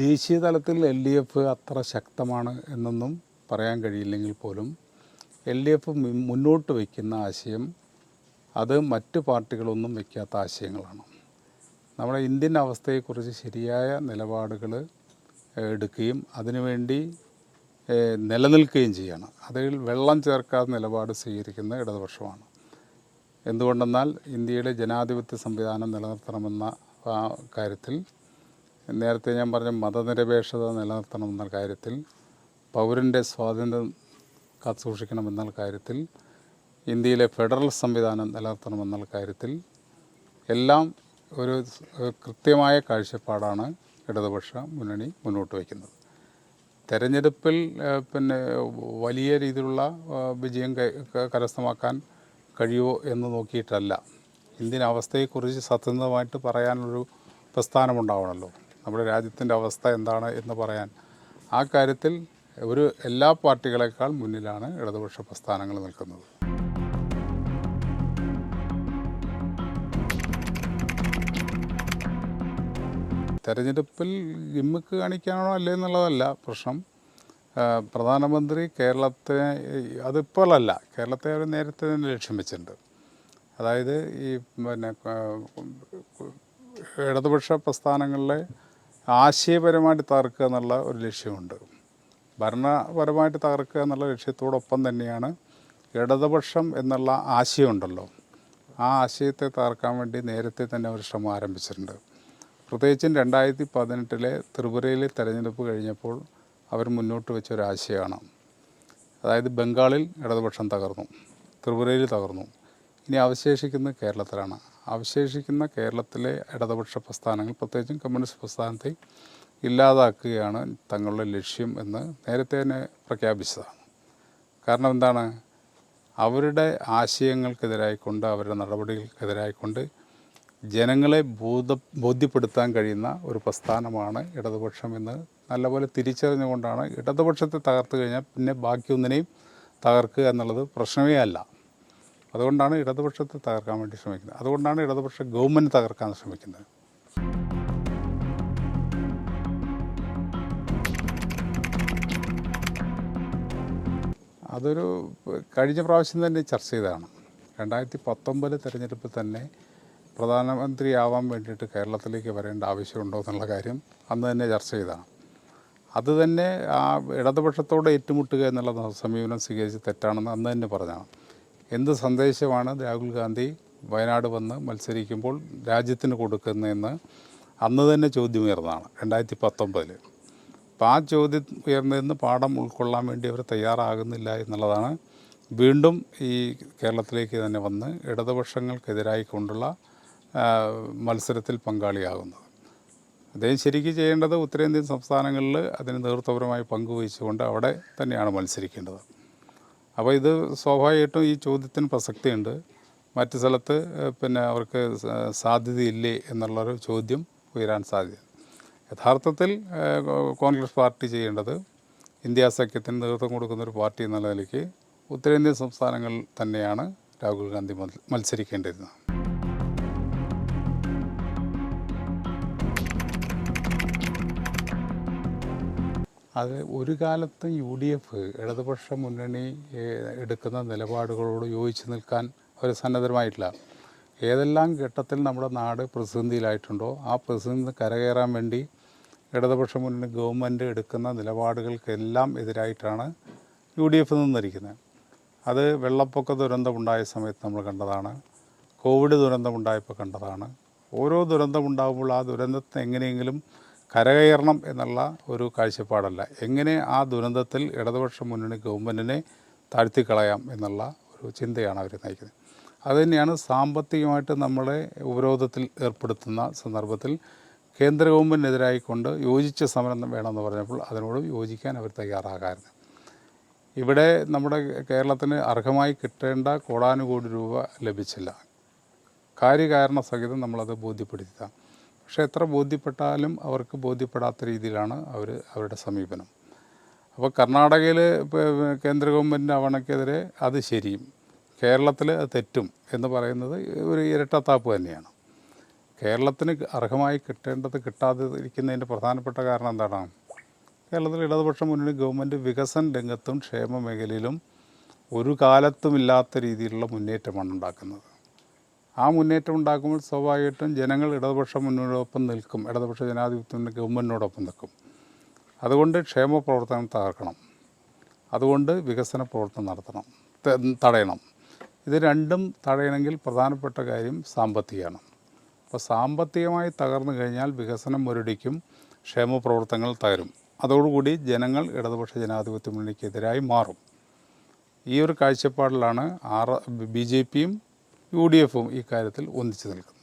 ദേശീയ തലത്തിൽ L D F അത്ര ശക്തമാണ് എന്നൊന്നും പറയാൻ കഴിയില്ലെങ്കിൽ പോലും എൽ ഡി എഫ് മുന്നോട്ട് വയ്ക്കുന്ന ആശയം അത് മറ്റ് പാർട്ടികളൊന്നും വയ്ക്കാത്ത ആശയങ്ങളാണ്. നമ്മുടെ ഇന്ത്യൻ അവസ്ഥയെക്കുറിച്ച് ശരിയായ നിലപാടുകൾ എടുക്കുകയും അതിനുവേണ്ടി നിലനിൽക്കുകയും ചെയ്യണം. അതിൽ വെള്ളം ചേർക്കാത്ത നിലപാട് സ്വീകരിക്കുന്ന ഇടതുപക്ഷമാണ്. എന്തുകൊണ്ടെന്നാൽ ഇന്ത്യയുടെ ജനാധിപത്യ സംവിധാനം നിലനിർത്തണമെന്ന കാര്യത്തിൽ നേരത്തെ ഞാൻ പറഞ്ഞ മതനിരപേക്ഷത നിലനിർത്തണമെന്ന കാര്യത്തിൽ പൗരന്റെ സ്വാതന്ത്ര്യം കാത്തുസൂക്ഷിക്കണമെന്ന കാര്യത്തിൽ ഇന്ത്യയിലെ ഫെഡറൽ സംവിധാനം നിലനിർത്തണമെന്ന കാര്യത്തിൽ എല്ലാം ഒരു കൃത്യമായ കാഴ്ചപ്പാടാണ് ഇടതുപക്ഷ മുന്നണി മുന്നോട്ട് വയ്ക്കുന്നത്. തെരഞ്ഞെടുപ്പിൽ പിന്നെ വലിയ രീതിയിലുള്ള വിജയം കരസ്ഥമാക്കാൻ കഴിയുമോ എന്ന് നോക്കിയിട്ടല്ല. ഇന്ത്യൻ അവസ്ഥയെക്കുറിച്ച് സത്യസന്ധമായിട്ട് പറയാനൊരു പ്രസ്ഥാനമുണ്ടാവണമല്ലോ നമ്മുടെ രാജ്യത്തിന്റെ അവസ്ഥ എന്താണ് എന്ന് പറയാൻ. ആ കാര്യത്തിൽ ഒരു എല്ലാ പാർട്ടികളെക്കാൾ മുന്നിലാണ് ഇടതുപക്ഷ പ്രസ്ഥാനങ്ങൾ നിൽക്കുന്നത്. തെരഞ്ഞെടുപ്പിൽ ഗിമ്മിക്ക് കാണിക്കാനോ അല്ലേ എന്നുള്ളതല്ല പ്രശ്നം. പ്രധാനമന്ത്രി കേരളത്തെ അതിപ്പോഴല്ല കേരളത്തെ അവർ നേരത്തെ തന്നെ ലക്ഷ്യം വെച്ചിട്ടുണ്ട്. അതായത് ഈ പിന്നെ ഇടതുപക്ഷ പ്രസ്ഥാനങ്ങളിലെ ആശയപരമായിട്ട് തകർക്കുക എന്നുള്ള ഒരു ലക്ഷ്യമുണ്ട്. ഭരണപരമായിട്ട് തകർക്കുക എന്നുള്ള ലക്ഷ്യത്തോടൊപ്പം തന്നെയാണ് ഇടതുപക്ഷം എന്നുള്ള ആശയമുണ്ടല്ലോ. ആ ആശയത്തെ തകർക്കാൻ വേണ്ടി നേരത്തെ തന്നെ ഒരു ശ്രമം ആരംഭിച്ചിട്ടുണ്ട്. പ്രത്യേകിച്ചും രണ്ടായിരത്തി പതിനെട്ടിലെ ത്രിപുരയിലെ തെരഞ്ഞെടുപ്പ് കഴിഞ്ഞപ്പോൾ അവർ മുന്നോട്ട് വെച്ച ഒരു അതായത് ബംഗാളിൽ ഇടതുപക്ഷം തകർന്നു. ത്രിപുരയിൽ തകർന്നു. ഇനി അവശേഷിക്കുന്ന കേരളത്തിലാണ്. അവശേഷിക്കുന്ന കേരളത്തിലെ ഇടതുപക്ഷ പ്രസ്ഥാനങ്ങൾ പ്രത്യേകിച്ചും കമ്മ്യൂണിസ്റ്റ് പ്രസ്ഥാനത്തെ ഇല്ലാതാക്കുകയാണ് തങ്ങളുടെ ലക്ഷ്യം എന്ന് നേരത്തെ തന്നെ പ്രഖ്യാപിച്ചതാണ്. കാരണം എന്താണ്? അവരുടെ ആശയങ്ങൾക്കെതിരായിക്കൊണ്ട് അവരുടെ നടപടികൾക്കെതിരായിക്കൊണ്ട് ജനങ്ങളെ ബോധ ബോധ്യപ്പെടുത്താൻ കഴിയുന്ന ഒരു പ്രസ്ഥാനമാണ് ഇടതുപക്ഷം എന്ന് നല്ലപോലെ തിരിച്ചറിഞ്ഞുകൊണ്ടാണ് ഇടതുപക്ഷത്തെ തകർത്തു കഴിഞ്ഞാൽ പിന്നെ ബാക്കിയൊന്നിനെയും തകർക്കുക എന്നുള്ളത് പ്രശ്നമേ അല്ല. അതുകൊണ്ടാണ് ഇടതുപക്ഷത്തെ തകർക്കാൻ വേണ്ടി ശ്രമിക്കുന്നത്. അതുകൊണ്ടാണ് ഇടതുപക്ഷ ഗവൺമെന്റ് തകർക്കാൻ ശ്രമിക്കുന്നത്. അതൊരു കഴിഞ്ഞ പ്രാവശ്യം തന്നെ ചർച്ച ചെയ്തതാണ്. രണ്ടായിരത്തി പത്തൊമ്പത് തെരഞ്ഞെടുപ്പിൽ തന്നെ പ്രധാനമന്ത്രിയാവാൻ വേണ്ടിയിട്ട് കേരളത്തിലേക്ക് വരേണ്ട ആവശ്യമുണ്ടോ എന്നുള്ള കാര്യം അന്ന് തന്നെ ചർച്ച ചെയ്തതാണ്. അതുതന്നെ ആ ഇടതുപക്ഷത്തോടെ ഏറ്റുമുട്ടുക എന്നുള്ള സമീപനം സ്വീകരിച്ച് തെറ്റാണെന്ന് അന്ന് തന്നെ പറഞ്ഞതാണ്. എന്ത് സന്ദേശമാണ് രാഹുൽ ഗാന്ധി വയനാട് വന്ന് മത്സരിക്കുമ്പോൾ രാജ്യത്തിന് കൊടുക്കുന്നതെന്ന് അന്ന് തന്നെ ചോദ്യം ഉയർന്നതാണ് രണ്ടായിരത്തി പത്തൊമ്പതിൽ അപ്പോൾ ആ ചോദ്യം ഉയർന്നതെന്ന് പാഠം ഉൾക്കൊള്ളാൻ വേണ്ടി അവർ തയ്യാറാകുന്നില്ല എന്നുള്ളതാണ് വീണ്ടും ഈ കേരളത്തിലേക്ക് തന്നെ വന്ന് ഇടതുപക്ഷങ്ങൾക്കെതിരായി കൊണ്ടുള്ള മത്സരത്തിൽ പങ്കാളിയാകുന്നത്. അദ്ദേഹം ശരിക്കും ചെയ്യേണ്ടത് ഉത്തരേന്ത്യൻ സംസ്ഥാനങ്ങളിൽ അതിന് നേതൃത്വപരമായി പങ്കുവഹിച്ചുകൊണ്ട് അവിടെ തന്നെയാണ് മത്സരിക്കേണ്ടത്. അപ്പോൾ ഇത് സ്വാഭാവികമായിട്ടും ഈ ചോദ്യത്തിന് പ്രസക്തിയുണ്ട്. മറ്റ് സ്ഥലത്ത് പിന്നെ അവർക്ക് സാധ്യതയില്ലേ എന്നുള്ളൊരു ചോദ്യം ഉയരാൻ സാധ്യത. യഥാർത്ഥത്തിൽ കോൺഗ്രസ് പാർട്ടി ചെയ്യേണ്ടത് ഇന്ത്യ സഖ്യത്തിന് നേതൃത്വം കൊടുക്കുന്ന ഒരു പാർട്ടി എന്നുള്ള നിലയ്ക്ക് ഉത്തരേന്ത്യൻ സംസ്ഥാനങ്ങളിൽ തന്നെയാണ് രാഹുൽ ഗാന്ധി മത്സ- അത് ഒരു കാലത്ത് യു ഡി എഫ് ഇടതുപക്ഷ മുന്നണി എടുക്കുന്ന നിലപാടുകളോട് യോജിച്ച് നിൽക്കാൻ അവർ സന്നദ്ധമായിട്ടില്ല ഏതെല്ലാം ഘട്ടത്തിൽ നമ്മുടെ നാട് പ്രതിസന്ധിയിലായിട്ടുണ്ടോ ആ പ്രതിസന്ധി കരകയറാൻ വേണ്ടി ഇടതുപക്ഷ മുന്നണി ഗവൺമെന്റ് എടുക്കുന്ന നിലപാടുകൾക്കെല്ലാം എതിരായിട്ടാണ് യു ഡി എഫ് നിന്നിരിക്കുന്നത്. അത് വെള്ളപ്പൊക്ക ദുരന്തമുണ്ടായ സമയത്ത് നമ്മൾ കണ്ടതാണ് കോവിഡ് ദുരന്തമുണ്ടായപ്പോൾ കണ്ടതാണ്. ഓരോ ദുരന്തമുണ്ടാകുമ്പോൾ ആ ദുരന്തത്തെ എങ്ങനെയെങ്കിലും കരകയറണം എന്നുള്ള ഒരു കാഴ്ചപ്പാടല്ല. എങ്ങനെ ആ ദുരന്തത്തിൽ ഇടതുപക്ഷ മുന്നണി ഗവൺമെന്റിനെ താഴ്ത്തിക്കളയാം എന്നുള്ള ഒരു ചിന്തയാണ് അവർ നയിക്കുന്നത്. അതുതന്നെയാണ് സാമ്പത്തികമായിട്ട് നമ്മളെ ഉപരോധത്തിൽ ഏർപ്പെടുത്തുന്ന സന്ദർഭത്തിൽ കേന്ദ്ര ഗവൺമെന്റിനെതിരായിക്കൊണ്ട് യോജിച്ച സമരം വേണമെന്ന് പറഞ്ഞപ്പോൾ അതിനോട് യോജിക്കാൻ അവർ തയ്യാറാകാറുണ്ട് ഇവിടെ നമ്മുടെ കേരളത്തിന് അർഹമായി കിട്ടേണ്ട കോടാനുകോടി രൂപ ലഭിച്ചില്ല. കാര്യകാരണ സഹിതം നമ്മളത് ബോധ്യപ്പെടുത്തിയതാണ്. പക്ഷേ എത്ര ബോധ്യപ്പെട്ടാലും അവർക്ക് ബോധ്യപ്പെടാത്ത രീതിയിലാണ് അവർ അവരുടെ സമീപനം. അപ്പോൾ കർണാടകയിൽ കേന്ദ്ര ഗവൺമെന്റ് അവണക്കെതിരെ അത് ശരിയും. കേരളത്തിൽ അത് തെറ്റും എന്ന് പറയുന്നത് ഒരു ഇരട്ടത്താപ്പ് തന്നെയാണ്. കേരളത്തിന് അർഹമായി കിട്ടേണ്ടത് കിട്ടാതിരിക്കുന്നതിന്റെ പ്രധാനപ്പെട്ട കാരണം എന്താണ്? കേരളത്തിൽ ഇടതുപക്ഷ മുന്നണി ഗവൺമെന്റ് വികസന രംഗത്തും ക്ഷേമ മേഖലയിലും ഒരു കാലത്തുമില്ലാത്ത രീതിയിലുള്ള മുന്നേറ്റമാണ് ഉണ്ടാക്കുന്നത്. ആ മുന്നേറ്റം ഉണ്ടാക്കുമ്പോൾ സ്വാഭാവികമായിട്ടും ജനങ്ങൾ ഇടതുപക്ഷ മുന്നോടൊപ്പം നിൽക്കും. ഇടതുപക്ഷ ജനാധിപത്യ ഗവൺമെന്റിനോടൊപ്പം നിൽക്കും. അതുകൊണ്ട് ക്ഷേമ പ്രവർത്തനം തകർക്കണം. അതുകൊണ്ട് വികസന പ്രവർത്തനം നടത്തണം. തടയണം. ഇത് രണ്ടും തടയണമെങ്കിൽ പ്രധാനപ്പെട്ട കാര്യം സാമ്പത്തികമാണ്. അപ്പോൾ സാമ്പത്തികമായി തകർന്നു കഴിഞ്ഞാൽ വികസനം മുരടിക്കും ക്ഷേമ പ്രവർത്തനങ്ങൾ തകരും. അതോടുകൂടി ജനങ്ങൾ ഇടതുപക്ഷ ജനാധിപത്യ മുന്നണിക്കെതിരായി മാറും. ഈ ഒരു കാഴ്ചപ്പാടിലാണ് ആർ ബി ജെ പിയും യു ഡി എഫും ഇക്കാര്യത്തിൽ കാര്യത്തിൽ ഒന്നിച്ചു നിൽക്കുന്നത്